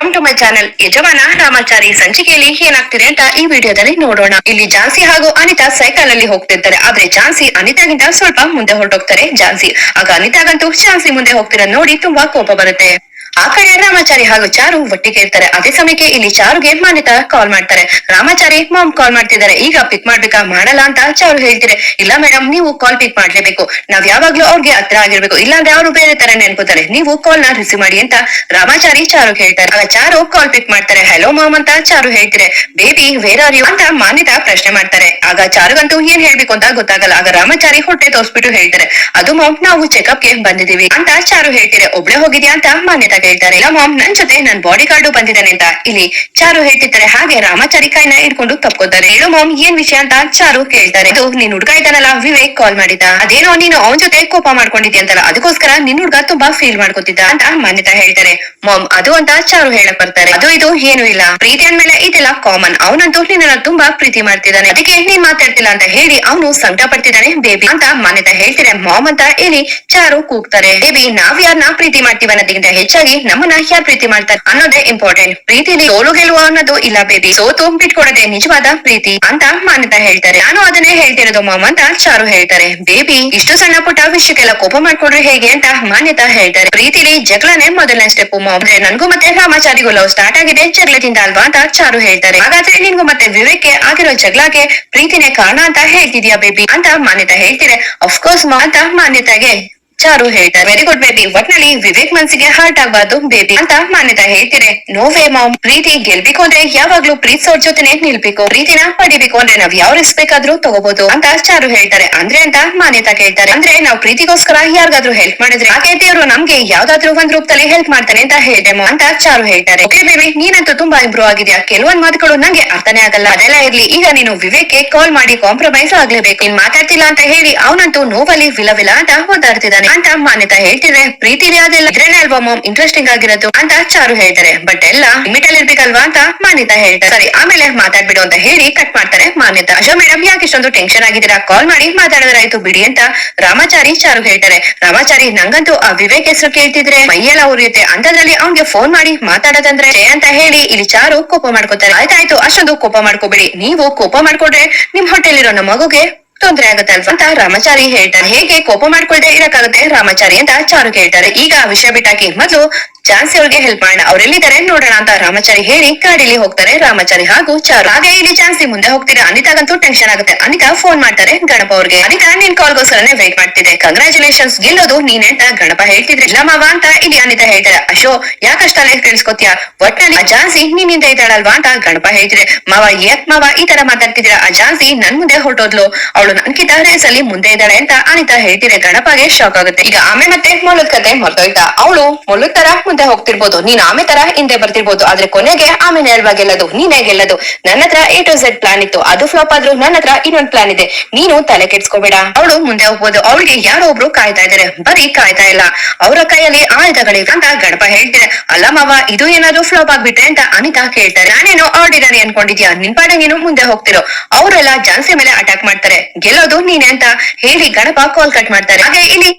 Welcome to my channel ಯಜಮಾನ ರಾಮಾಚಾರಿ, ಸಂಚಿಕೆಯಲ್ಲಿ ಏನಾಗ್ತಿದೆ ಅಂತ ಈ ವಿಡಿಯೋದಲ್ಲಿ ನೋಡೋಣ. ಇಲ್ಲಿ ಜಾನ್ಸಿ ಹಾಗೂ ಅನಿತಾ ಸೈಕಲ್ ಅಲ್ಲಿ ಹೋಗ್ತಿರ್ತಾರೆ. ಆದ್ರೆ ಜಾನ್ಸಿ ಅನಿತಾಗಿಂತ ಸ್ವಲ್ಪ ಮುಂದೆ ಹೊರಟೋಗ್ತಾರೆ. ಜಾನ್ಸಿ, ಆಗ ಅನಿತಾಗಂತೂ ಜಾನ್ಸಿ ಮುಂದೆ ಹೋಗ್ತಿರೋದ್ ನೋಡಿ ತುಂಬಾ ಕೋಪ ಬರುತ್ತೆ. ಆ ಕಡೆ ರಾಮಾಚಾರಿ ಹಾಗೂ ಚಾರು ಒಟ್ಟಿಗೆ ಇರ್ತಾರೆ. ಅದೇ ಸಮಯಕ್ಕೆ ಇಲ್ಲಿ ಚಾರುಗೆ ಮಾನ್ಯತಾ ಕಾಲ್ ಮಾಡ್ತಾರೆ. ರಾಮಾಚಾರಿ ಮಾಮ್ ಕಾಲ್ ಮಾಡ್ತಿದ್ದಾರೆ. ಈಗ ಪಿಕ್ ಮಾಡ್ಬೇಕಾ? ಮಾಡಲ್ಲ ಅಂತ ಚಾರು ಹೇಳ್ತಾರೆ ಇಲ್ಲ ಮೇಡಮ್ ನೀವು ಕಾಲ್ ಪಿಕ್ ಮಾಡ್ಲೇಬೇಕು. ನಾವ್ ಯಾವಾಗ್ಲೂ ಅವ್ರಿಗೆ ಹತ್ರ ಆಗಿರ್ಬೇಕು. ಇಲ್ಲಾಂದ್ರೆ ಅವರು ಬೇರೆ ತರ ನೆನ್ಕೋತಾರೆ. ನೀವು ಕಾಲ್ನ ರಿಸೀವ್ ಮಾಡಿ ಅಂತ ರಾಮಾಚಾರಿ ಚಾರು ಹೇಳ್ತಾರೆ. ಆಗ ಚಾರು ಕಾಲ್ ಪಿಕ್ ಮಾಡ್ತಾರೆ. ಹಲೋ ಮಾಮ್ ಅಂತ ಚಾರು ಹೇಳ್ತಾರೆ ಬೇಬಿ ವೇರ್ ಆರ್ ಯು ಅಂತ ಮಾನ್ಯತಾ ಪ್ರಶ್ನೆ ಮಾಡ್ತಾರೆ. ಆಗ ಚಾರುಗಂತೂ ಏನ್ ಹೇಳ್ಬೇಕು ಅಂತ ಗೊತ್ತಾಗಲ್ಲ. ಆಗ ರಾಮಾಚಾರಿ ಹೊಟ್ಟೆ ತೋರ್ಸ್ಬಿಟ್ಟು ಹೇಳ್ತಾರೆ. ಅದು ಮಾಮ್ ನಾವು ಚೆಕಪ್ಗೆ ಬಂದಿದೀವಿ ಅಂತ ಚಾರು ಹೇಳ್ತಾರೆ ಒಬ್ಳೆ ಹೋಗಿದ್ಯಾ? ಅಂತ ಮಾನ್ಯತಾ ಹೇಳ್ತಾರೆ ಇಲ್ಲ ಮಾಮ್ ನನ್ ಜೊತೆ ನನ್ ಬಾಡಿ ಗಾರ್ಡು ಬಂದಿದ್ದಾನೆ ಅಂತ ಇಲ್ಲಿ ಚಾರು ಹೇಳ್ತಿದ್ದಾರೆ ಹಾಗೆ ರಾಮಾಚಾರಿ ಕಾಯ್ನ ಹಿಡ್ಕೊಂಡು ತಪ್ಕೋತಾರೆ. ಹೇಳು ಮಾಮ್, ಏನ್ ವಿಷಯ ಅಂತ ಚಾರು ಕೇಳ್ತಾರೆ. ಇದು ನೀನ್ ಹುಡ್ಗ ಇದ್ದಾನಲ್ಲ, ವಿವೇಕ್ ಕಾಲ್ ಮಾಡಿದ ಅದೇನೋ ನೀನು ಅವನ್ ಜೊತೆ ಕೋಪ ಮಾಡ್ಕೊಂಡಿದ್ಯಂತಲ್ಲ ಅದಕ್ಕೋಸ್ಕರ ನಿನ್ ಹುಡ್ಗ ತುಂಬಾ ಫೀಲ್ ಮಾಡ್ಕೊತಿದ್ದ ಅಂತ ಮಾನ್ಯತಾ ಹೇಳ್ತಾರೆ. ಮಾಮ್, ಅದು ಅಂತ ಚಾರು ಹೇಳಕ್ ಬರ್ತಾರೆ. ಅದು ಇದು ಏನು ಇಲ್ಲ. ಪ್ರೀತಿ ಅಂದ್ಮೇಲೆ ಇದೆಲ್ಲ ಕಾಮನ್ ಅವನಂತೂ ನಿನ್ನ ತುಂಬಾ ಪ್ರೀತಿ ಮಾಡ್ತಿದ್ದಾನೆ. ಅದಕ್ಕೆ ನೀನ್ ಮಾತಾಡ್ತಿಲ್ಲ ಅಂತ ಹೇಳಿ ಅವನು ಸಂಕಟ ಪಡ್ತಿದ್ದಾನೆ, ಬೇಬಿ ಅಂತ ಮಾನ್ಯತಾ ಹೇಳ್ತಾರೆ ಮಾಮ್ ಅಂತ ಹೇಳಿ ಚಾರು ಕೂಗ್ತಾರೆ. ಬೇಬಿ, ನಾವ್ ಯಾರನ್ನ ಪ್ರೀತಿ ಮಾಡ್ತೀವಿ ಅನ್ನೋದಕ್ಕಿಂತ ಹೆಚ್ಚಾಗಿ ನಮ್ಮನ್ನ ಯಾರ್ ಪ್ರೀತಿ ಮಾಡ್ತಾರೆ ಅನ್ನೋದೇ ಇಂಪಾರ್ಟೆಂಟ್ ಪ್ರೀತಿಲಿ ಸೋಲು ಗೆಲುವ ಅನ್ನೋದು ಇಲ್ಲ ಬೇಬಿ ಸೋತು ಬಿಟ್ಕೊಡದೆ ನಿಜವಾದ ಪ್ರೀತಿ ಅಂತ ಮಾನ್ಯತಾ ಹೇಳ್ತಾರೆ. ನಾನು ಅದನ್ನೇ ಹೇಳ್ತಿರೋದು, ಮಾಮ್ ಅಂತ ಚಾರು ಹೇಳ್ತಾರೆ. ಬೇಬಿ ಇಷ್ಟು ಸಣ್ಣ ಪುಟ್ಟ ವಿಷಯಕ್ಕೆಲ್ಲ ಕೋಪ ಮಾಡ್ಕೊಂಡ್ರೆ ಹೇಗೆ ಅಂತ ಮಾನ್ಯತಾ ಹೇಳ್ತಾರೆ. ಪ್ರೀತಿಲಿ ಜಗಳನೆ ಮೊದಲನೇ ಸ್ಟೆಪ್ ಅಂದ್ರೆ ನನ್ಗೂ ಮತ್ತೆ ರಾಮಾಚಾರಿಗೂ ಲವ್ ಸ್ಟಾರ್ಟ್ ಆಗಿದೆ, ಜಗಳದಿಂದ ಅಲ್ವಾ ಅಂತ ಚಾರು ಹೇಳ್ತಾರೆ. ಹಾಗಾದ್ರೆ ನಿನ್ಗೂ ಮತ್ತೆ ವಿವೇಕ್ಗೆ ಆಗಿರೋ ಜಗಳಕ್ಕೆ ಪ್ರೀತಿನೇ ಕಾರಣ ಅಂತ ಹೇಳ್ತಿದ್ಯಾ ಬೇಬಿ ಅಂತ ಮಾನ್ಯತಾ ಹೇಳ್ತಿದೆ. ಅಫ್ಕೋರ್ಸ್ ಮಾ ಅಂತ ಮಾನ್ಯತಾಗೆ ಚಾರು ಹೇಳ್ತಾರೆ ವೆರಿ ಗುಡ್ ಬೇಬಿ ಒಟ್ನಲ್ಲಿ ವಿವೇಕ್ ಮನ್ಸಿಗೆ ಹಾರ್ಟ್ ಆಗ್ಬಾರ್ದು ಬೇಬಿ ಅಂತ ಮಾನ್ಯತಾ ಹೇಳ್ತಿದೆ. ನೋವೇ ಮಾಮ್ ಪ್ರೀತಿ ಗೆಲ್ಬೇಕು ಅಂದ್ರೆ ಯಾವಾಗ್ಲೂ ಪ್ರೀತಿಸೋರ್ ಜೊತೆನೆ ನಿಲ್ಬೇಕು. ಪ್ರೀತಿನ ಪಡಿಬೇಕು ಅಂದ್ರೆ ನಾವ್ ಯಾವ ರಿಸ್ಕ್ ಬೇಕಾದ್ರೂ ತಗೋಬಹುದು ಅಂತ ಚಾರು ಹೇಳ್ತಾರೆ. ಅಂದ್ರೆ ಅಂತ ಮಾನ್ಯತಾ ಕೇಳ್ತಾರೆ. ಅಂದ್ರೆ ನಾವ್ ಪ್ರೀತಿಗೋಸ್ಕರ ಯಾರಿಗಾದ್ರೂ ಹೆಲ್ಪ್ ಮಾಡಿದ್ರೆ ಹಾಗೆ ದೇವ್ರು ನಮ್ಗೆ ಯಾವ್ದಾದ್ರು ಒಂದ್ ರೂಪದಲ್ಲಿ ಹೆಲ್ಪ್ ಮಾಡ್ತಾನೆ ಅಂತ ಹೇಳಿದೆ ಅಂತ ಚಾರು ಹೇಳ್ತಾರೆ. ಓಕೆ ಬೇಬಿ ನೀನಂತೂ ತುಂಬಾ ಇಂಪ್ರೂವ್ ಆಗಿದ್ಯಾ? ಕೆಲವೊಂದ್ ಮಾತುಗಳು ನಂಗೆ ಅರ್ಥನೇ ಆಗಲ್ಲ. ಅದೆಲ್ಲ ಇರ್ಲಿ. ಈಗ ನೀನು ವಿವೇಕ್ ಕಾಲ್ ಮಾಡಿ ಕಾಂಪ್ರಮೈಸ್ ಆಗ್ಲೇಬೇಕು. ನೀನ್ ಮಾತಾಡ್ತಿಲ್ಲ ಅಂತ ಹೇಳಿ ಅವನಂತೂ ನೋವಲ್ಲಿ ವಿಲವಿಲ್ಲ ವಿಲ ಅಂತ ಓದಾಡ್ತಿದ್ದಾನೆ ಅಂತ ಮಾನ್ಯತಾ ಹೇಳ್ತಿದ್ರೆ, ಪ್ರೀತಿಲಿ ಅದೆಲ್ಲ ಇದ್ರೇನೆ ಅಲ್ವಾ ಮಾಮ್ ಇಂಟ್ರೆಸ್ಟಿಂಗ್ ಆಗಿರೋದು ಅಂತ ಚಾರು ಹೇಳ್ತಾರೆ. ಬಟ್ ಎಲ್ಲ ಲಿಮಿಟ್ ಇರ್ಬೇಕಲ್ವಾ ಅಂತ ಮಾನ್ಯತಾ ಹೇಳ್ತಾರೆ. ಸರಿ, ಆಮೇಲೆ ಮಾತಾಡ್ಬಿಡು ಅಂತ ಹೇಳಿ ಕಟ್ ಮಾಡ್ತಾರೆ ಮಾನ್ಯತಾ. ಅಶೋ ಮೇಡಮ್ ಯಾಕೆ ಇಷ್ಟೊಂದು ಟೆನ್ಷನ್ ಆಗಿದ್ದೀರಾ? ಕಾಲ್ ಮಾಡಿ ಮಾತಾಡಿದ್ರಾಯ್ತು ಬಿಡಿ ಅಂತ ರಾಮಾಚಾರಿ ಚಾರು ಹೇಳ್ತಾರೆ. ರಾಮಾಚಾರಿ, ನಂಗಂತೂ ಆ ವಿವೇಕ್ ಹೆಸರು ಕೇಳ್ತಿದ್ರೆ ಮೈಯೆಲ್ಲ ಉರಿಯುತ್ತೆ. ಅಂತದ್ರಲ್ಲಿ ಅವ್ನ್ಗೆ ಫೋನ್ ಮಾಡಿ ಮಾತಾಡೋದಂದ್ರೆ ಅಂತ ಹೇಳಿ ಇಲ್ಲಿ ಚಾರು ಕೋಪ ಮಾಡ್ಕೋತಾರೆ. ಆಯ್ತಾಯ್ತು, ಅಷ್ಟೊಂದು ಕೋಪ ಮಾಡ್ಕೋಬೇಡಿ. ನೀವು ಕೋಪ ಮಾಡ್ಕೊಂಡ್ರೆ ನಿಮ್ ಹೋಟೆಲ್ ಇರೋ ನಮ್ಮ ಮಗುಗೆ ತೊಂದ್ರೆ ಆಗುತ್ತಲ್ವಾ ಅಂತ ರಾಮಾಚಾರಿ ಹೇಳ್ತಾರೆ. ಹೇಗೆ ಕೋಪ ಮಾಡ್ಕೊಳ್ದೆ ಇರಕ್ಕಾಗುತ್ತೆ ರಾಮಾಚಾರಿ ಅಂತ ಚಾರು ಕೇಳ್ತಾರೆ ಈಗ ಆ ವಿಷಯ ಬಿಟ್ಟಾಕಿ ಮೊದ್ಲು ಝಾನ್ಸಿ ಅವ್ರಿಗೆ ಹೆಲ್ಪ್ ಮಾಡೋಣ. ಅವ್ರೆಲ್ಲಿದ್ದಾರೆ ನೋಡೋಣ ಅಂತ ರಾಮಚಾರಿ ಹೇಳಿ ಗಾಡಿಲಿ ಹೋಗ್ತಾರೆ. ರಾಮಚಾರಿ ಹಾಗೂ ಚಾರು. ಹಾಗೆ ಇಲ್ಲಿ ಝಾನ್ಸಿ ಮುಂದೆ ಹೋಗ್ತೀರಾ? ಅನಿತಾಗಂತೂ ಟೆನ್ಷನ್ ಆಗುತ್ತೆ. ಅನಿತಾ ಫೋನ್ ಮಾಡ್ತಾರೆ ಗಣಪ ಅವ್ರಿಗೆ. ಅನಿತಾ, ನಿನ್ ಕಾಲ್ಗೋಸ್ಕರನೇ ವೇಟ್ ಮಾಡ್ತಿದೆ ಕಂಗ್ರಾಚುಲೇಷನ್ಸ್ ಗೆಲ್ಲೋದು ನೀನೆ ಅಂತ ಗಣಪ ಹೇಳ್ತಿದ್ರೆ. ಇಲ್ಲ ಮಾವ ಅಂತ ಇಲ್ಲಿ ಅನಿತಾ ಹೇಳ್ತಾರೆ ಅಶೋ ಯಾಕಷ್ಟಲ್ಲೇ ಕೇಳಿಸ್ಕೊತ್ಯಾ ಒಟ್ನಲ್ಲಿ ಆ ಝಾನ್ಸಿ ನಿನ್ನಿಂದ ಇದ್ದಾಳಲ್ವಾ ಅಂತ ಗಣಪ ಹೇಳ್ತಿದ್ರೆ ಮಾವ, ಯಾಕ್ ಮಾವ ಈ ತರ ಮಾತಾಡ್ತಿದ್ರ ಆ ಝಾನ್ಸಿ ನನ್ ಮುಂದೆ ಹೊರಟೋದ್ಲು. ಅವಳು ನನ್ಕಿಂತ ರೇಸ್ ಅಲ್ಲಿ ಮುಂದೆ ಇದ್ದಾಳೆ ಅಂತ ಅನಿತಾ ಹೇಳ್ತಿದ್ರೆ ಗಣಪಗೆ ಶಾಕ್ ಆಗುತ್ತೆ. ಈಗ ಆಮೇಲೆ ಮತ್ತೆ ಮೊಲದ್ ಕತೆ ಮರ್ತೋಯ್ತಾ? ಅವಳು ಮೊಲದ್ ತರ ಮುಂದೆ ಹೋಗ್ತಿರ್ಬೋದು. ನೀನ್ ಆಮೆ ತರ ಹಿಂದೆ ಬರ್ತಿರ್ಬೋದು. ಆದ್ರೆ ಕೊನೆಗೆ ಆಮೇಲೆ ನೇರವಾಗಿ ಗೆಲ್ಲದು ನೀನೇ ಗೆಲ್ಲದು ನನ್ನ ಹತ್ರ ಎ ಟು ಝೆಡ್ ಪ್ಲಾನ್ ಇತ್ತು. ಅದು ಫ್ಲಾಪ್ ಆದ್ರೂ ನನ್ನ ಹತ್ರ ಇನ್ನೊಂದ್ ಪ್ಲಾನ್ ಇದೆ. ನೀನು ತಲೆ ಕೆಡ್ಸ್ಕೋಬೇಡ. ಅವಳು ಮುಂದೆ ಹೋಗ್ಬೋದು. ಅವಳಿಗೆ ಯಾರೋ ಒಬ್ರು ಕಾಯ್ತಾ ಇದಾರೆ. ಬರೀ ಕಾಯ್ತಾ ಇಲ್ಲ. ಅವರ ಕೈಯಲ್ಲಿ ಆಯುಧಗಳಿವೆ ಅಂತ ಗಣಪ ಹೇಳ್ತಿದೆ. ಅಲ್ಲ ಮಾವ, ಇದು ಏನಾದ್ರು ಫ್ಲಾಪ್ ಆಗ್ಬಿಟ್ರೆ ಅಂತ ಅನಿತಾ ಕೇಳ್ತಾರೆ. ನಾನೇನು ಆರ್ಡಿನರಿ ಅನ್ಕೊಂಡಿದ್ಯಾ? ನಿನ್ ಪಾಡಂಗೇನು ಮುಂದೆ ಹೋಗ್ತಿರೋ. ಅವರೆಲ್ಲ ಜಾನ್ಸಿ ಮೇಲೆ ಅಟ್ಯಾಕ್ ಮಾಡ್ತಾರೆ. ಗೆಲ್ಲೋದು ನೀನೆ ಅಂತ ಹೇಳಿ ಗಣಪ ಕಾಲ್ ಕಟ್ ಮಾಡ್ತಾರೆ. ಹಾಗೆ ಇಲ್ಲಿ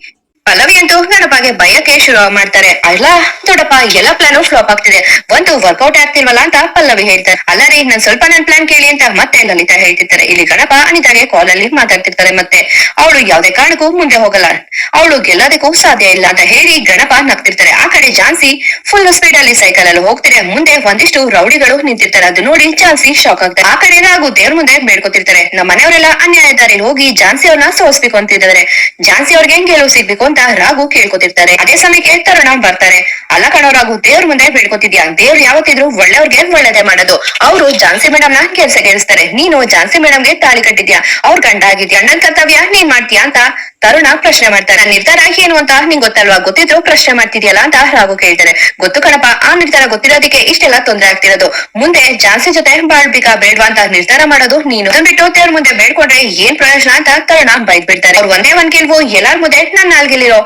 ಪಲ್ಲವಿ ಅಂತೂ ಗಣಪಗೆ ಬಯಕೆ ಶುರು ಮಾಡ್ತಾರೆ. ಅಲ್ಲ, ದೊಡ್ಡಪ್ಪ, ಎಲ್ಲ ಪ್ಲಾನು ಫ್ಲಾಪ್ ಆಗ್ತಿದೆ. ಒಂದು ವರ್ಕೌಟ್ ಆಗ್ತಿಲ್ವಲ್ಲ ಅಂತ ಪಲ್ಲವಿ ಹೇಳ್ತಾರೆ. ಅಲ್ಲ ರೀ, ನನ್ ಸ್ವಲ್ಪ ನನ್ ಪ್ಲಾನ್ ಕೇಳಿ ಅಂತ ಮತ್ತೆ ಲಲಿತಾ ಹೇಳ್ತಿರ್ತಾರೆ. ಇಲ್ಲಿ ಗಣಪ ಅನಿತಾಗೆ ಕಾಲ್ ಅಲ್ಲಿ ಮಾತಾಡ್ತಿರ್ತಾರೆ ಮತ್ತೆ. ಅವಳು ಯಾವ್ದೇ ಕಾರಣಕ್ಕೂ ಮುಂದೆ ಹೋಗಲ್ಲ. ಅವಳು ಗೆಲ್ಲೋದಕ್ಕೂ ಸಾಧ್ಯ ಇಲ್ಲ ಅಂತ ಹೇಳಿ ಗಣಪ ನಗ್ತಿರ್ತಾರೆ. ಆ ಕಡೆ ಜಾನ್ಸಿ ಫುಲ್ ಸ್ಪೀಡ್ ಅಲ್ಲಿ ಸೈಕಲ್ ಅಲ್ಲಿ ಹೋಗ್ತಾರೆ ಮುಂದೆ ಒಂದಿಷ್ಟು ರೌಡಿಗಳು ನಿಂತಿರ್ತಾರೆ. ಅದು ನೋಡಿ ಜಾನ್ಸಿ ಶಾಕ್ ಆಗ್ತಾರೆ. ಆ ಕಡೆ ಹಾಗೂ ದೇವ್ರ ಮುಂದೆ ಬೇಡ್ಕೊತಿರ್ತಾರೆ. ನಮ್ಮ ಮನೆಯವರೆಲ್ಲ ಅನ್ಯಾಯ ದಾರಿ ಹೋಗಿ ಜಾನ್ಸಿ ಅವ್ರನ್ನ ಸೋಸ್ಬೇಕು ಅಂತಿದ್ದಾರೆ. ಜಾನ್ಸಿ ಅವ್ರಿಗೆ ಗೆಲುವು ಸಿಗ್ಬೇಕು ಅಂತ ರಾಗು ಕೇಳ್ಕೊತಿರ್ತಾರೆ. ಅದೇ ಸಮಯಕ್ಕೆ ತರುಣ ಬರ್ತಾರೆ. ಅಲ್ಲ ಕಣೋ ರಾಗು ದೇವ್ರ ಮುಂದೆ ಬೇಡ್ಕೊತಿದ್ಯಾ ದೇವ್ರು ಯಾವತ್ತಿದ್ರು ಒಳ್ಳೆಯವ್ರಿಗೆ ಒಳ್ಳೇದೇ ಮಾಡೋದು. ಅವರು ಝಾನ್ಸಿ ಮೇಡಮ್ನ ಕೆಲ್ಸ ಕೇಳಿಸ್ತಾರೆ ನೀನು ಝಾನ್ಸಿ ಮೇಡಮ್ಗೆ ತಾಳಿ ಕಟ್ಟಿದ್ಯಾ? ಅವ್ರ ಗಂಡ ಆಗಿದ್ಯಾ? ಅಣ್ಣನ್ ಕರ್ತವ್ಯ ನೀನ್ ಮಾಡ್ತೀಯಾ ಅಂತ ತರುಣ ಪ್ರಶ್ನೆ ಮಾಡ್ತಾರೆ. ನಿರ್ಧಾರ ಏನು ಅಂತ ನಿಂಗೆ ಗೊತ್ತಲ್ವಾ? ಗೊತ್ತಿದ್ರು ಪ್ರಶ್ನೆ ಮಾಡ್ತಿದ್ಯಲ್ಲ ಅಂತ ರಾಘು ಕೇಳ್ತಾರೆ. ಗೊತ್ತು ಕಣಪ್ಪ, ಆ ನಿರ್ಧಾರ ಗೊತ್ತಿರೋದಕ್ಕೆ ಇಷ್ಟೆಲ್ಲ ತೊಂದ್ರೆ ಆಗ್ತಿರೋದು. ಮುಂದೆ ಜಾಸ್ತಿ ಜೊತೆ ಬಾಳ್ಬೇಕಾ ಬೇಡ್ವಾ ಅಂತ ನಿರ್ಧಾರ ಮಾಡೋದು ನೀನು. ಬಿಟ್ಟು ದೇವ್ರ ಮುಂದೆ ಬೇಡ್ಕೊಂಡ್ರೆ ಏನ್ ಪ್ರಯೋಜನ ಅಂತ ತರುಣ ಬೈದ್ ಬಿಡ್ತಾರೆ ಅವ್ರು ಒಂದೇ ಒಂದ್ ಗೆಲ್ವು ಎಲ್ಲಾರ್ ಮುಂದೆ ನನ್ನ ನಾಲ್ಗೆಲ್ಲಿರೋ?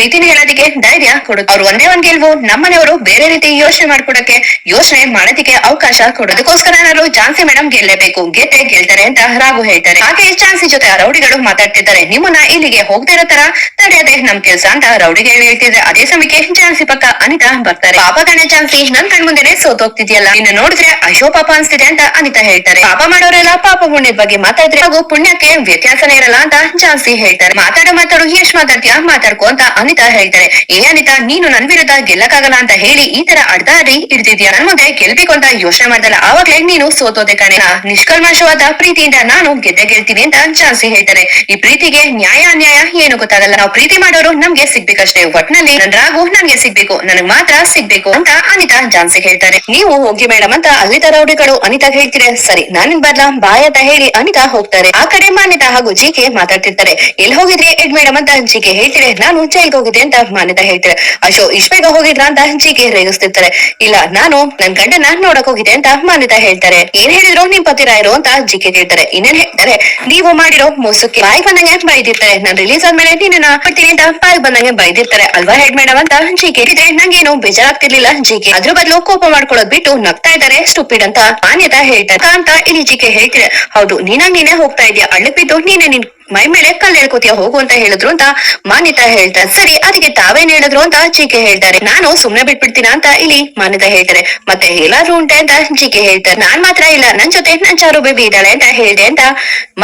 ಪ್ರೀತಿನ ಹೇಳೋದಕ್ಕೆ ಧೈರ್ಯ ಕೊಡುತ್ತೆ. ಅವ್ರು ಒಂದೇ ಒಂದ್ ಗೆಲ್ವು ನಮ್ಮನೆಯವರು ಬೇರೆ ರೀತಿ ಯೋಚನೆ ಮಾಡ್ಕೊಡಕ್ಕೆ ಯೋಚನೆ ಮಾಡೋದಕ್ಕೆ ಅವಕಾಶ ಕೊಡೋದಕ್ಕೋಸ್ಕರ ನಾನು ಝಾನ್ಸಿ ಮೇಡಮ್ ಗೆಲ್ಲೇಬೇಕು ಗೆದ್ದೆ ಗೆಲ್ತಾರೆ ಅಂತ ರಾಘು ಹೇಳ್ತಾರೆ. ಹಾಗೆ ಝಾನ್ಸಿ ಜೊತೆ ರೌಡಿಗಳು ಮಾತಾಡ್ತಿದ್ದಾರೆ. ನಿಮ್ಮನ್ನ ಇಲ್ಲಿಗೆ ಹೋಗ್ತಿರೋ ತರ ತಡೆಯದೆ ನಮ್ ಕೆಲ್ಸ ಅಂತ ರೌಡಿಗೆ ಹೇಳ್ತಿದ್ರೆ ಅದೇ ಸಮಯಕ್ಕೆ ಝಾನ್ಸಿ ಪಕ್ಕ ಅನಿತಾ ಬರ್ತಾರೆ. ಪಾಪ ಕಣೆ ಝಾನ್ಸಿ ನನ್ ಕಣ್ಮುಂದೆನೆ ಸೋತೋಗ್ತಿದ್ಯಲ್ಲ ನಿನ್ನ ನೋಡಿದ್ರೆ ಅಶೋ ಪಾಪ ಅನ್ಸ್ತಿದೆ ಅಂತ ಅನಿತಾ ಹೇಳ್ತಾರೆ. ಪಾಪ ಮಾಡೋರೆಲ್ಲ ಪಾಪ ಪುಣ್ಯದ ಬಗ್ಗೆ ಮಾತಾಡಿದ್ರೆ ಹಾಗೂ ಪುಣ್ಯಕ್ಕೆ ವ್ಯತ್ಯಾಸನೇ ಇರಲ್ಲ ಅಂತ ಝಾನ್ಸಿ ಹೇಳ್ತಾರೆ. ಮಾತಾಡೋ ಮಾತಾಡು, ಎಷ್ಟ್ ಮಾತಾಡ್ತೀಯ? ಮಾತಾಡ್ಕೋ ಅಂತ ಅನಿತಾ ಹೇಳ್ತಾರೆ, ಏ ಅನಿತಾ, ನೀನು ನನ್ ವಿರುದ್ಧ ಗೆಲ್ಲಕ್ಕಾಗಲ್ಲ ಅಂತ ಹೇಳಿ ಈ ತರ ಅಡ್ದಾಡಿ ಇರ್ತಿದ್ಯಾ? ನನ್ ಮುಂದೆ ಗೆಲ್ಬೇಕು ಅಂತ ಯೋಚನೆ ಮಾಡ್ದಲ್ಲ, ಆವಾಗ್ಲೇ ನೀನು ಸೋತೋದೆ ಕಣೆ. ನಿಷ್ಕಲ್ಮಶವಾದ ಪ್ರೀತಿಯಿಂದ ನಾನು ಗೆದ್ದೆ ಗೆಲ್ತೀನಿ ಅಂತ ಜಾನ್ಸಿ ಹೇಳ್ತಾರೆ. ಈ ಪ್ರೀತಿಗೆ ನ್ಯಾಯ ಅನ್ಯಾಯ ಏನು ಗೊತ್ತಾಗಲ್ಲ. ನಾವು ಪ್ರೀತಿ ಮಾಡೋರು ನಮ್ಗೆ ಸಿಗ್ಬೇಕಷ್ಟೇ, ಒಟ್ನಲ್ಲಿ ನನ್ ರಾಗು ನನ್ಗೆ ಸಿಗ್ಬೇಕು, ನನಗ್ ಮಾತ್ರ ಸಿಗ್ಬೇಕು ಅಂತ ಅನಿತಾ ಜಾನ್ಸಿ ಹೇಳ್ತಾರೆ. ನೀವು ಹೋಗಿ ಮೇಡಮ್ ಅಂತ ಅಲ್ಲಿದ್ದ ರೌಡಿಗಳು ಅನಿತಾ ಹೇಳ್ತೀರ ಸರಿ, ನಾನಿನ್ ಬರ್ಲಾ ಬಾಯ್ ಅಂತ ಹೇಳಿ ಅನಿತಾ ಹೋಗ್ತಾರೆ. ಆ ಕಡೆ ಮಾನ್ಯತಾ ಹಾಗೂ ಜಿಕೆ ಮಾತಾಡ್ತಿರ್ತಾರೆ. ಎಲ್ಲಿ ಹೋಗಿದ್ರೆ ಎಡ್ ಮೇಡಮ್ ಅಂತ ಜಿಕೆ ಹೇಳ್ತಾರೆ ನಾನು ಜೈಲ್ಗೆ ಹೋಗಿದ್ದೆ ಅಂತ ಮಾನ್ಯತಾ ಹೇಳ್ತಾರೆ. ಅಶೋ ಇಶ್ವೇಗ ಹೋಗಿದ್ರ ಅಂತ ಜಿಕೆ ರೇಗಿಸ್ತಿರ್ತಾರೆ. ಇಲ್ಲ, ನಾನು ನನ್ ಗಂಡನ ನೋಡಕ್ ಹೋಗಿದೆ ಅಂತ ಮಾನ್ಯತಾ ಹೇಳ್ತಾರೆ. ಏನ್ ಹೇಳಿದ್ರು ನಿಮ್ ಪತಿರಾಯರು ಅಂತ ಜಿಕೆ ಕೇಳ್ತಾರೆ. ಇನ್ನೇನ್ ಹೇಳ್ತಾರೆ? ನೀವು ಮಾಡಿರೋ ಮೋಸಕ್ಕೆ ಬಾಯ್ ಬಂದಂಗೆ ಬೈದಿರ್ತಾರೆ. ನಾನ್ ರಿಲೀಸ್ ಆದ್ಮೇಲೆ ನಿನ್ನ ಮಾಡ್ತೀನಿ ಅಂತ ಬಾಯ್ ಬಂದಂಗೆ ಬೈದಿರ್ತಾರೆ. ಅಲ್ವಾ ಹೆಡ್ ಮೇಡಮ್ ಅಂತ ಜಿಕೆ ಹೇಳಿದ್ರೆ ನಂಗೇನು ಬೇಜಾರಾಗ್ತಿರ್ಲಿಲ್ಲ ಜಿಕೆ ಅದ್ರ ಬದಲು ಕೋಪ ಮಾಡ್ಕೊಳ್ಳೋದ್ ಬಿಟ್ಟು ನಗ್ತಾ ಇದಾರೆ ಸ್ಟುಪಿಡ್ ಅಂತ ಮಾನ್ಯತಾ ಹೇಳ್ತಾರೆ. ಅಂತ ಇಲ್ಲಿ ಜಿಕೆ ಹೇಳ್ತಾರೆ ಹೌದು, ನೀನಾಗ್ ನೀನೇ ಹೋಗ್ತಾ ಇದೀಯ ಅಳ್ಳಿ ಬಿದ್ದು ನೀನೆ ನಿನ್ ಮೈ ಮೇಲೆ ಕಲ್ಲು ಹೇಳ್ಕೋತಿಯ ಹೋಗು ಅಂತ ಹೇಳಿದ್ರು ಅಂತ ಮಾನ್ಯತಾ ಹೇಳ್ತಾರೆ ಸರಿ, ಅದಕ್ಕೆ ತಾವೇನ್ ಹೇಳಿದ್ರು ಅಂತ ಜಿಕೆ ಹೇಳ್ತಾರೆ. ನಾನು ಸುಮ್ನೆ ಬಿಟ್ಬಿಡ್ತೀನ ಅಂತ ಇಲ್ಲಿ ಮಾನ್ಯತಾ ಹೇಳ್ತಾರೆ. ಮತ್ತೆ ಎಲ್ಲಾರು ಉಂಟೆ ಅಂತ ಜಿಕೆ ಹೇಳ್ತಾರೆ. ನಾನ್ ಮಾತ್ರ ಇಲ್ಲ, ನನ್ ಜೊತೆ ನನ್ ಚಾರು ಬೇಬಿ ಇದ್ದಾಳೆ ಅಂತ ಹೇಳ್ದೆ ಅಂತ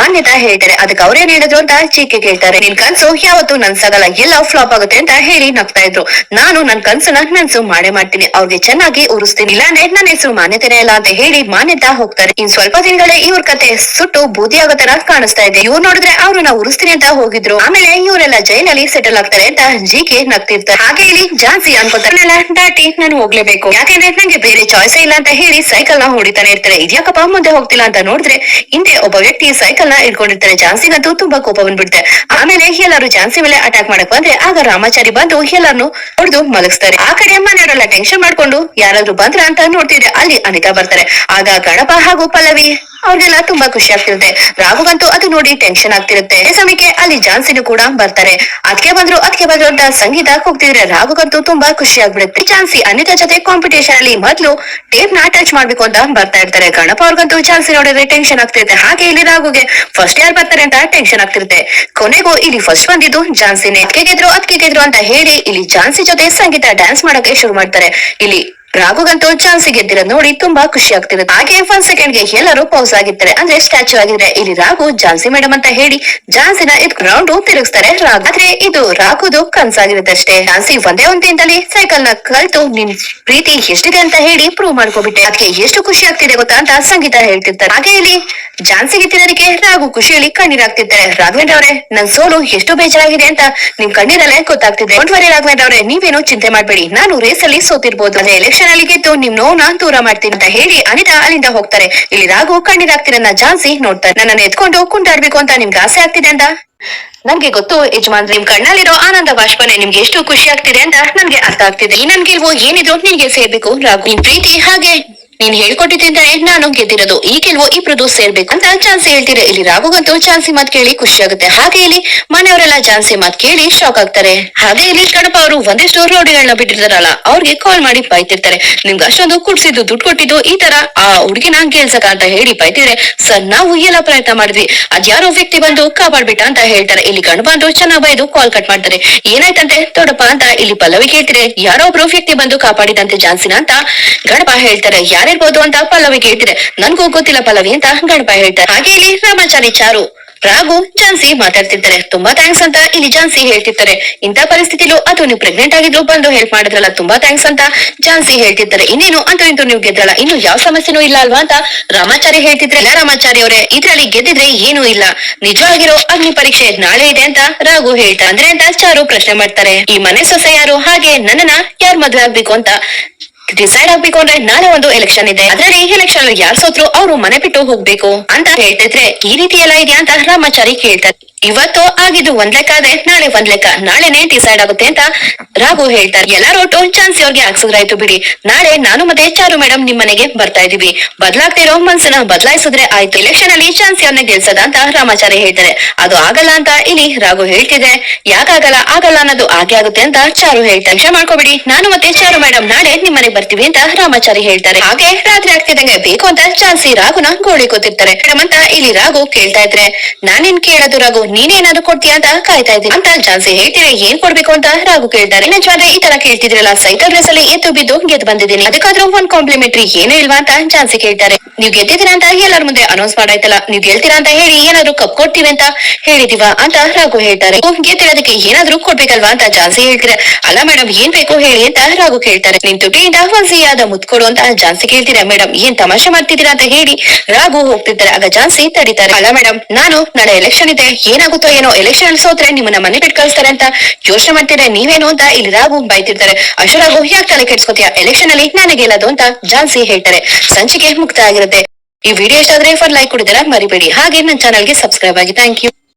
ಮಾನ್ಯತಾ ಹೇಳ್ತಾರೆ. ಅದಕ್ಕೆ ಅವ್ರೇನ್ ಹೇಳಿದ್ರು ಅಂತ ಜಿಕೆ ಕೇಳ್ತಾರೆ. ನಿನ್ ಕನ್ಸು ಯಾವತ್ತು ನನ್ಸಾಗಲ್ಲ ಎಲ್ಲ ಫ್ಲಾಪ್ ಆಗುತ್ತೆ ಅಂತ ಹೇಳಿ ನಗ್ತಾ ಇದ್ರು. ನಾನು ನನ್ ಕನ್ಸನ್ನ ನನ್ಸು ಮಾಡೇ ಮಾಡ್ತೀನಿ. ಅವ್ರಿಗೆ ಚೆನ್ನಾಗಿ ಉರಿಸ್ತೀನಿ. ಇಲ್ಲಾಂದ್ರೆ ನನ್ನ ಹೆಸರು ಮಾನ್ಯತೆನೇ ಇಲ್ಲ ಅಂತ ಹೇಳಿ ಮಾನ್ಯತಾ ಹೋಗ್ತಾರೆ. ಇನ್ ಸ್ವಲ್ಪ ದಿನಗಳೇ ಇವ್ರ ಕತೆ ಸುಟ್ಟು ಬೂದಿ ತರ ಕಾಣಿಸ್ತಾ ಇದೆ. ಇವ್ರು ನೋಡಿದ್ರೆ ಅವ್ರನ್ನ ಉರಿಸ್ತೀನಿ ಅಂತ ಹೋಗಿದ್ರು. ಆಮೇಲೆ ಇವರೆಲ್ಲ ಜೈಲಲ್ಲಿ ಸೆಟಲ್ ಆಗ್ತಾರೆ ಅಂತ ಜಿಕೆ ನಗ್ತಿರ್ತಾರೆ. ಹಾಗೆ ಇಲ್ಲಿ ಜಾನ್ಸಿ ಅನ್ಕೋತಾರಲ್ಲ, ದಾಟಿ ನಾನು ಹೋಗ್ಲೇಬೇಕು. ಯಾಕೆಂದ್ರೆ ನಂಗೆ ಬೇರೆ ಚಾಯ್ಸ್ ಇಲ್ಲ ಅಂತ ಹೇಳಿ ಸೈಕಲ್ನ ಹೊಡಿತಾನೆ ಇರ್ತಾರೆ. ಇದ್ಯಾಕಪ್ಪ ಮುಂದೆ ಹೋಗ್ತಿಲ್ಲ ಅಂತ ನೋಡಿದ್ರೆ ಹಿಂದೆ ಒಬ್ಬ ವ್ಯಕ್ತಿ ಸೈಕಲ್ನ ಇಟ್ಕೊಂಡಿರ್ತಾರೆ ಜಾನ್ಸಿಗಂತೂ ತುಂಬಾ ಕೋಪ ಬಂದ್ಬಿಡುತ್ತೆ. ಆಮೇಲೆ ಎಲ್ಲರೂ ಜಾನ್ಸಿ ಮೇಲೆ ಅಟ್ಯಾಕ್ ಮಾಡಕ್ ಬಂದ್ರೆ ಆಗ ರಾಮಾಚಾರಿ ಬಂದು ಎಲ್ಲರನ್ನು ಹೊಡೆದು ಮಲಗಿಸ್ತಾರೆ. ಆ ಕಡೆ ಮನೆಯವರೆಲ್ಲ ಟೆನ್ಷನ್ ಮಾಡ್ಕೊಂಡು ಯಾರಾದ್ರೂ ಬಂದ್ರ ಅಂತ ನೋಡ್ತಿದ್ರೆ ಅಲ್ಲಿ ಅನಿತಾ ಬರ್ತಾರೆ. ಆಗ ಗಣಪ ಹಾಗೂ ಪಲ್ಲವಿ ಅವ್ರಿಗೆಲ್ಲ ತುಂಬಾ ಖುಷಿ ಆಗ್ತಿರುತ್ತೆ. ರಾಘುಗಂತೂ ಅದು ನೋಡಿ ಟೆನ್ಷನ್ ಆಗ್ತಿರುತ್ತೆ. ಅದೇ ಸಮಯಕ್ಕೆ ಅಲ್ಲಿ ಜಾನ್ಸಿನು ಕೂಡ ಬರ್ತಾರೆ. ಅದಕ್ಕೆ ಬಂದ್ರು ಅದಕ್ಕೆ ಬಂದ್ರು ಅಂತ ಸಂಗೀತ ಹೋಗ್ತಿದ್ರೆ ರಾಘುಗಂತೂ ತುಂಬಾ ಖುಷಿ ಆಗ್ಬಿಡುತ್ತೆ. ಜಾನ್ಸಿ ಅನಿತಾ ಜೊತೆ ಕಾಂಪಿಟೇಷನ್ ಅಲ್ಲಿ ಮೊದಲು ಟೇಪ್ನ ಅಟ್ಯಾಚ್ ಮಾಡ್ಬೇಕು ಅಂತ ಬರ್ತಾ ಇರ್ತಾರೆ. ಗಣಪ ಅವ್ರಿಗಂತೂ ಜಾನ್ಸಿ ನೋಡಿದ್ರೆ ಟೆನ್ಷನ್ ಆಗ್ತಿರುತ್ತೆ. ಹಾಗೆ ಇಲ್ಲಿ ರಾಘುಗೆ ಫಸ್ಟ್ ಯಾರ್ ಬರ್ತಾರೆ ಅಂತ ಟೆನ್ಷನ್ ಆಗ್ತಿರುತ್ತೆ. ಕೊನೆಗೂ ಇಲ್ಲಿ ಫಸ್ಟ್ ಬಂದಿದ್ದು ಜಾನ್ಸಿನೇ. ಅದಕ್ಕೆ ಗೆದ್ರು ಅದಕ್ಕೆ ಗೆದ್ರು ಅಂತ ಹೇಳಿ ಇಲ್ಲಿ ಜಾನ್ಸಿ ಜೊತೆ ಸಂಗೀತ ಡ್ಯಾನ್ಸ್ ಮಾಡಕ್ಕೆ ಶುರು ಮಾಡ್ತಾರೆ. ಇಲ್ಲಿ ರಾಘುಗಂತೂ ಚಾನ್ಸ್ ಗೆದ್ದಿರೋದು ನೋಡಿ ತುಂಬಾ ಖುಷಿ ಆಗ್ತಿರುತ್ತೆ ಹಾಗೆ ಒಂದ್ ಸೆಕೆಂಡ್ಗೆ ಎಲ್ಲರೂ ಪೌಸ್ ಆಗಿರ್ತಾರೆ. ಅಂದ್ರೆ ಸ್ಟ್ಯಾಚು ಆಗಿದ್ರೆ ಇಲ್ಲಿ ರಾಘು, ಝಾನ್ಸಿ ಮೇಡಮ್ ಅಂತ ಹೇಳಿ ಝಾನ್ಸಿನ ಇದ್ ರೌಂಡ್ ತಿರುಗಿಸ್ತಾರೆ. ರಾಘು ಆದ್ರೆ ಇದು ರಾಘುದು ಕನ್ಸಾಗಿರುತ್ತೆ ಅಷ್ಟೇ. ಝಾನ್ಸಿ ಒಂದೇ ಒಂದ್ ದಿನದಲ್ಲಿ ಸೈಕಲ್ನ ಕಲ್ತು ನಿನ್ ಪ್ರೀತಿ ಎಷ್ಟಿದೆ ಅಂತ ಹೇಳಿ ಪ್ರೂವ್ ಮಾಡ್ಕೊಬಿಟ್ಟೆ ಅದಕ್ಕೆ ಎಷ್ಟು ಖುಷಿ ಆಗ್ತಿದೆ ಗೊತ್ತಾ ಅಂತ ಸಂಗೀತ ಹೇಳ್ತಿರ್ತಾರೆ. ಹಾಗೆ ಇಲ್ಲಿ ಝಾನ್ಸಿ ಗೆದ್ದಿರೋದಕ್ಕೆ ರಾಘು ಖುಷಿಯಲ್ಲಿ ಕಣ್ಣೀರಾಗ್ತಿರ್ತಾರೆ ರಾಘವೇಂದ್ರ ಅವರೇ, ನನ್ ಸೋಲು ಎಷ್ಟು ಬೇಜಾರಾಗಿದೆ ಅಂತ ನಿಮ್ ಕಣ್ಣೀರಲ್ಲೇ ಗೊತ್ತಾಗ್ತಿದೆ. ರಾಘವೇಂದ್ರ ಅವರೇ, ನೀವೇನು ಚಿಂತೆ ಮಾಡ್ಬೇಡಿ. ನಾನು ರೇಸ್ ಅಲ್ಲಿ ಸೋತಿರ್ಬೋದು. ಅದೇ ಎಲೆಕ್ಷನ್ ಗೆದ್ದು ನಿಮ್ ನಾನ್ ದೂರ ಮಾಡ್ತೀನಿ ಅಂತ ಹೇಳಿ ಅನಿತಾ ಅಲ್ಲಿಂದ ಹೋಗ್ತಾರೆ. ಇಲ್ಲಿ ರಾಘು ಕಣ್ಣೀರಾಗ್ತಿರನ್ನ ಜಾನ್ಸಿ ನೋಡ್ತಾರೆ ನನ್ನನ್ನು ಎತ್ಕೊಂಡು ಕುಂಟಾಡ್ಬೇಕು ಅಂತ ನಿಮ್ಗೆ ಆಸೆ ಆಗ್ತಿದೆ ಅಂತ? ನನ್ಗೆ ಗೊತ್ತು ಯಜಮಾನ್ ನಿಮ್ ಕಣ್ಣಲ್ಲಿರೋ ಆನಂದ ಬಾಷ್ಪನೆ ನಿಮ್ಗೆ ಎಷ್ಟು ಖುಷಿ ಆಗ್ತಿದೆ ಅಂತ ನನ್ಗೆ ಅರ್ಥ ಆಗ್ತಿದೆ. ಈ ನನ್ ಏನಿದ್ರು ನಿನ್ಗೆ ಸೇರ್ಬೇಕು. ರಾಘು, ನಿನ್ ಪ್ರೀತಿ ಹಾಗೆ ನೀನ್ ಹೇಳ್ಕೊಟ್ಟಿದ್ದಿಂದಲೇ ನಾನು ಗೆದ್ದಿರೋದು? ಈ ಗೆಲುವು ಸೇರ್ಬೇಕು ಅಂತ ಝಾನ್ಸಿ ಹೇಳ್ತೀರ. ಇಲ್ಲಿ ರಾಘುಗಂತೂ ಝಾನ್ಸಿ ಮಾತ್ ಕೇಳಿ ಖುಷಿ ಆಗುತ್ತೆ. ಹಾಗೆ ಇಲ್ಲಿ ಮನೆಯವರೆಲ್ಲ ಝಾನ್ಸಿ ಮಾತ್ ಕೇಳಿ ಶಾಕ್ ಆಗ್ತಾರೆ. ಹಾಗೆ ಇಲ್ಲಿ ಕಣಪ್ಪ ಅವರು ಒಂದಿಷ್ಟು ರೌಡಿಗಳನ್ನ ಬಿಟ್ಟಿರ್ತಾರಲ್ಲ, ಅವ್ರಿಗೆ ಕಾಲ್ ಮಾಡಿ ಬೈತಿರ್ತಾರೆ. ನಿಮ್ಗೆ ಅಷ್ಟೊಂದು ಕುಡ್ಸಿದ್ದು, ದುಡ್ಡು ಕೊಟ್ಟಿದ್ದು ಈ ತರ. ಆ ಹುಡುಗಿನ ಗೆಲ್ಸಕ ಅಂತ ಹೇಳಿ ಬೈತಿದ್ರೆ ಸರ್, ನಾವು ಎಲ್ಲ ಪ್ರಯತ್ನ ಮಾಡಿದ್ವಿ. ಅದ್ಯಾರೋ ವ್ಯಕ್ತಿ ಬಂದು ಕಾಪಾಡ್ಬಿಟ್ಟ ಅಂತ ಹೇಳ್ತಾರೆ. ಇಲ್ಲಿ ಗಂಡು ಅಂದ್ರು ಚೆನ್ನಾಗ್ ಬೈದು ಕಾಲ್ ಕಟ್ ಮಾಡ್ತಾರೆ. ಏನಾಯ್ತಂತೆ ದೊಡ್ಡಪ್ಪ ಅಂತ ಇಲ್ಲಿ ಪಲ್ಲವಿ ಕೇಳ್ತಿದ್ರೆ ಯಾರೋ ಒಬ್ರು ವ್ಯಕ್ತಿ ಬಂದು ಕಾಪಾಡಿದಂತೆ ಜಾನ್ಸಿನ ಅಂತ ಗಣಪ ಹೇಳ್ತಾರೆ. ಯಾರಿರ್ಬೋದು ಅಂತ ಪಲ್ಲವಿ ಕೇಳ್ತಿದೆ. ನನ್ಗೂ ಗೊತ್ತಿಲ್ಲ ಪಲ್ಲವಿ ಅಂತ ಗಣಪ ಹೇಳ್ತಾರೆ. ಹಾಗೆ ಇಲ್ಲಿ ರಾಮಾಚಾರಿ ಚಾರು, ರಾಘು ಜಾನ್ಸಿ ಮಾತಾಡ್ತಿರ್ತಾರೆ. ತುಂಬಾ ಥ್ಯಾಂಕ್ಸ್ ಅಂತ ಇಲ್ಲಿ ಜಾನ್ಸಿ ಹೇಳ್ತಿರ್ತಾರೆ. ಇಂತ ಪರಿಸ್ಥಿತಿಲೂ ಅದು ನೀವು ಪ್ರೆಗ್ನೆಂಟ್ ಆಗಿದ್ರು ಬಂದು ಹೆಲ್ಪ್ ಮಾಡಿದ್ರಲ್ಲ, ತುಂಬಾ ಥ್ಯಾಂಕ್ಸ್ ಅಂತ ಜಾನ್ಸಿ ಹೇಳ್ತಿರ್ತಾರೆ. ಇನ್ನೇನು ಅಂತ ಇಂತೂ ನೀವು ಗೆದ್ರಲ್ಲ, ಇನ್ನು ಯಾವ ಸಮಸ್ಯೆನೂ ಇಲ್ಲ ಅಲ್ವಾ ಅಂತ ರಾಮಾಚಾರಿ ಹೇಳ್ತಿದ್ರೆ ಇಲ್ಲ ರಾಮಾಚಾರಿ ಅವರೇ, ಇದ್ರಲ್ಲಿ ಗೆದ್ದಿದ್ರೆ ಏನೂ ಇಲ್ಲ. ನಿಜವಾಗಿರೋ ಅಗ್ನಿ ಪರೀಕ್ಷೆ ನಾಳೆ ಇದೆ ಅಂತ ರಾಘು ಹೇಳ್ತಾರೆ ಅಂದ್ರೆ ಅಂತ ಚಾರು ಪ್ರಶ್ನೆ ಮಾಡ್ತಾರೆ. ಈ ಮನೆ ಸೊಸೆ ಯಾರು? ಹಾಗೆ ನನ್ನನ್ನ ಯಾರು ಮದ್ವೆ ಆಗ್ಬೇಕು ಅಂತ ಡಿಸೈಡ್ ಆಗ್ಬೇಕು ಅಂದ್ರೆ ನಾಳೆ ಒಂದು ಎಲೆಕ್ಷನ್ ಇದೆ. ಅದರಲ್ಲಿ ಎಲೆಕ್ಷನ್ ಅಲ್ಲಿ ಯಾರು ಸೋತ್ರು ಅವರು ಮನೆ ಬಿಟ್ಟು ಹೋಗ್ಬೇಕು ಅಂತ ಹೇಳ್ತಿದ್ರೆ ಈ ರೀತಿ ಎಲ್ಲ ಇದೆಯಾ ಅಂತ ರಾಮಾಚಾರಿ ಕೇಳ್ತಾರೆ. ಇವತ್ತು ಆಗಿದ್ದು ಒಂದ್ ಲೆಕ್ಕ ಆದ್ರೆ ನಾಳೆ ಒಂದ್ ಲೆಕ್ಕ. ನಾಳೆನೆ ಡಿಸೈಡ್ ಆಗುತ್ತೆ ಅಂತ ರಾಘು ಹೇಳ್ತಾರೆ. ಎಲ್ಲಾರು ಒಟ್ಟು ಚಾನ್ಸ್ ಅವ್ರಿಗೆ ಹಾಕ್ಸಿದ್ರಾಯ್ತು ಬಿಡಿ. ನಾಳೆ ನಾನು ಮತ್ತೆ ಚಾರು ಮೇಡಮ್ ನಿಮ್ ಮನೆಗೆ ಬರ್ತಾ ಇದೀವಿ ಬದಲಾಗ್ತಿರೋ ಮನ್ಸನ್ನ ಬದಲಾಯಿಸಿದ್ರೆ ಆಯ್ತು. ಎಲೆಕ್ಷನ್ ಅಲ್ಲಿ ಚಾನ್ಸಿ ಅವ್ರನ್ನ ಗೆಲ್ಸದ ಅಂತ ರಾಮಾಚಾರಿ ಹೇಳ್ತಾರೆ. ಅದು ಆಗಲ್ಲ ಅಂತ ಇಲ್ಲಿ ರಾಘು ಹೇಳ್ತಿದೆ. ಯಾಕಾಗಲ್ಲ? ಆಗಲ್ಲ ಅನ್ನೋದು ಹಾಗೆ ಆಗುತ್ತೆ ಅಂತ ಚಾರು ಹೇಳ್ತಾರೆ. ಟೆನ್ಷನ್ ಮಾಡ್ಕೋಬಿಡಿ. ನಾನು ಮತ್ತೆ ಚಾರು ಮೇಡಮ್ ನಾಳೆ ನಿಮ್ ಬರ್ತೀವಿ ಅಂತ ರಾಮಾಚಾರಿ ಹೇಳ್ತಾರೆ. ಹಾಗೆ ರಾತ್ರಿ ಆಗ್ತಿದ್ದಂಗೆ ಬೇಕು ಅಂತ ಚಾನ್ಸಿ ರಾಘುನ ಗೋಳಿ ಕೂತಿರ್ತಾರೆ. ಅಂತ ಇಲ್ಲಿ ರಾಘು ಕೇಳ್ತಾ ಇದ್ರೆ, ನಾನೇನ್ ಕೇಳೋದು ರಾಘು? ನೀನೇನಾದ್ರು ಕೊಡ್ತೀಯ ಅಂತ ಕಾಯ್ತಾ ಇದ್ದೀನಿ. ಅಂತ ಚಾನ್ಸಿ ಹೇಳ್ತೀರಾ ಏನ್ ಕೊಡ್ಬೇಕು ಅಂತ ರಾಘು ಕೇಳ್ತಾರೆ. ನಿಜವಾದ್ರೆ ಈ ತರ ಕೇಳ್ತಿದ್ರಲ್ಲ, ಸೈಕಲ್ ರೇಸ್ ಅಲ್ಲಿ ಬಿದ್ದು ಗೆದ್ದು ಬಂದಿದ್ದೀನಿ. ಅದಕ್ಕಾದ್ರೂ ಒಂದ್ ಕಾಂಪ್ಲಿಮೆಂಟ್ರಿ ಏನೂ ಇಲ್ವಾ ಅಂತ ಚಾನ್ಸಿ ಕೇಳ್ತಾರೆ. ನೀವ್ ಗೆದ್ದಿದ್ದೀರಾ ಅಂತ ಎಲ್ಲರ ಮುಂದೆ ಅನೌನ್ಸ್ ಮಾಡಾಯ್ತಲ್ಲ. ನೀವ್ ಗೆಲ್ತೀರಾ ಅಂತ ಹೇಳಿ ಏನಾದ್ರು ಕಪ್ ಕೊಡ್ತೀವಿ ಅಂತ ಹೇಳಿದೀವ ಅಂತ ರಾಘು ಹೇಳ್ತಾರೆ. ಗೆದ್ದಿರೋದಕ್ಕೆ ಏನಾದ್ರು ಕೊಡ್ಬೇಕಲ್ವಾ ಅಂತ ಜಾನ್ಸಿ ಹೇಳ್ತಾರೆ. ಅಲ್ಲ ಮೇಡಮ್ ಏನ್ ಬೇಕು ಹೇಳಿ ಅಂತ ರಾಘು ಕೇಳ್ತಾರೆ. ನಿನ್ ತುಟಿಯಿಂದ ಒಂದ್ ಸಿಹಿಯಾದ ಮುತ್ ಕೊಡು ಅಂತ ಜಾನ್ಸಿ ಕೇಳ್ತೀರಾ? ಮೇಡಮ್ ಏನ್ ತಮಾಷೆ ಮಾಡ್ತಿದ್ದೀರಾ ಅಂತ ಹೇಳಿ ರಾಘು ಹೋಗ್ತಿದ್ದಾರೆ. ಆಗ ಜಾನ್ಸಿ ತಡಿತಾರೆ. ಅಲ್ಲ ಮೇಡಮ್ ನಾನು ನಾಳೆ ಎಲೆಕ್ಷನ್ ಇದೆ. ಏನಾಗುತ್ತೋ ಏನೋ ಎಲೆಕ್ಷನ್ ಅಲ್ಲಿ ಸೋತ್ರೆ ನಿಮ್ಮನ್ನ ಮನೆ ಬಿಟ್ಟು ಕಳಿಸ್ತಾರೆ ಅಂತ ಯೋಚನೆ ಮಾಡ್ತಿದ್ರೆ ನೀವೇನು ಅಂತ ಇಲ್ಲಿ ರಾಘು ಬೈತಿರ್ತಾರೆ. ಅಶು ರಾಘು, ಯಾಕೆ ತಲೆ ಕೆಡ್ಸ್ಕೊತೀಯ? ಎಲೆಕ್ಷನ್ ಅಲ್ಲಿ ನನಗೆ ಗೆಲ್ಲೋದು ಅಂತ ಜಾನ್ಸಿ ಹೇಳ್ತಾರೆ. ಸಂಚಿಕೆ ಮುಕ್ತ ಆಗಿರುತ್ತೆ. ಈ ವಿಡಿಯೋ ಇಷ್ಟ ಆದ್ರೆ ಫಾರ್ ಲೈಕ್ ಕೊಡಿದ್ರೆ ಮರಿಬೇಡಿ. ಹಾಗೆ ನನ್ನ ಚಾನಲ್ಗೆ ಸಬ್ಸ್ಕ್ರೈಬ್ ಆಗಿ. Thank you